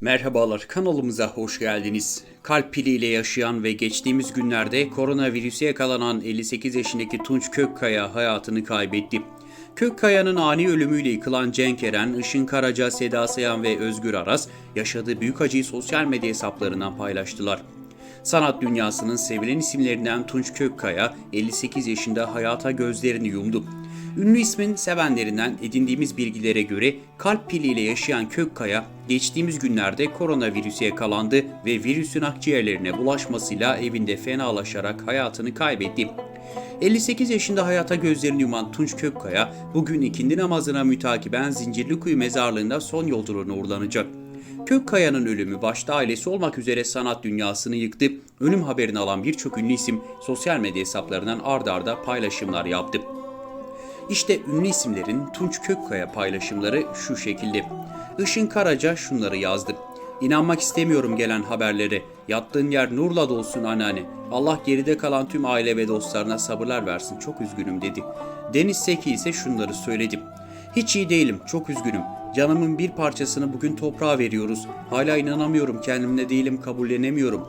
Merhabalar kanalımıza hoş geldiniz. Kalp piliyle yaşayan ve geçtiğimiz günlerde koronavirüse yakalanan 58 yaşındaki Tunç Kökkaya hayatını kaybetti. Kökkaya'nın ani ölümüyle yıkılan Cenk Eren, Işın Karaca, Seda Sayan ve Özgür Aras yaşadığı büyük acıyı sosyal medya hesaplarından paylaştılar. Sanat dünyasının sevilen isimlerinden Tunç Kökkaya 58 yaşında hayata gözlerini yumdu. Ünlü ismin sevenlerinden edindiğimiz bilgilere göre kalp piliyle yaşayan Kökkaya geçtiğimiz günlerde koronavirüse yakalandı ve virüsün akciğerlerine bulaşmasıyla evinde fenalaşarak hayatını kaybetti. 58 yaşında hayata gözlerini yuman Tunç Kökkaya bugün ikindi namazına mütakiben Zincirlikuyu mezarlığında son yolculuğuna uğurlanacak. Kökkaya'nın ölümü başta ailesi olmak üzere sanat dünyasını yıktı. Ölüm haberini alan birçok ünlü isim sosyal medya hesaplarından ard arda paylaşımlar yaptı. İşte ünlü isimlerin Tunç Kökkaya paylaşımları şu şekilde. Işın Karaca şunları yazdı. İnanmak istemiyorum gelen haberlere. Yattığın yer nurla dolsun anneanne. Allah geride kalan tüm aile ve dostlarına sabırlar versin. Çok üzgünüm dedi. Deniz Seki ise şunları söyledi. Hiç iyi değilim, çok üzgünüm. Canımın bir parçasını bugün toprağa veriyoruz. Hala inanamıyorum, kendimde değilim, kabullenemiyorum.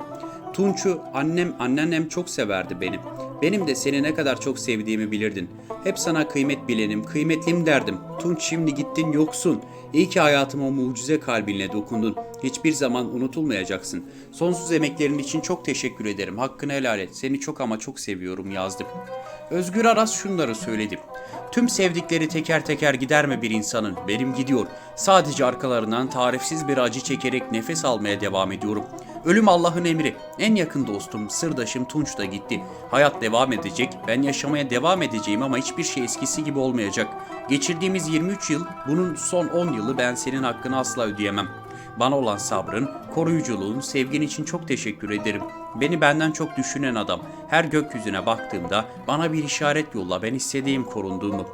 Tunç'u annem, anneannem çok severdi beni. Benim de seni ne kadar çok sevdiğimi bilirdin. Hep sana kıymet bilenim, kıymetlim derdim. Tunç şimdi gittin yoksun. İyi ki hayatıma mucize kalbinle dokundun. Hiçbir zaman unutulmayacaksın. Sonsuz emeklerin için çok teşekkür ederim. Hakkını helal et. Seni çok ama çok seviyorum yazdım. Özgür Aras şunları söyledi. Tüm sevdikleri teker teker gider mi bir insanın? Benim gidiyor. Sadece arkalarından tarifsiz bir acı çekerek nefes almaya devam ediyorum. Ölüm Allah'ın emri. En yakın dostum, sırdaşım Tunç da gitti. Hayat devam edecek. Ben yaşamaya devam edeceğim ama hiçbir şey eskisi gibi olmayacak. Geçirdiğimiz 23 yıl, bunun son 10 yılı ben senin hakkını asla ödeyemem. Bana olan sabrın, koruyuculuğun, sevgin için çok teşekkür ederim. Beni benden çok düşünen adam. Her gökyüzüne baktığımda bana bir işaret yolla ben hissedeyim korunduğumu.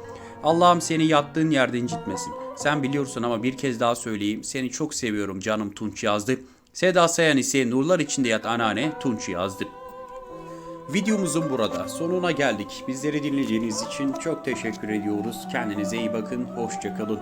Allah'ım seni yattığın yerde incitmesin. Sen biliyorsun ama bir kez daha söyleyeyim. Seni çok seviyorum canım Tunç yazdı. Seda Sayan ise nurlar içinde yat anneanne Tunç yazdı. Videomuzun burada sonuna geldik. Bizleri dinlediğiniz için çok teşekkür ediyoruz. Kendinize iyi bakın. Hoşçakalın.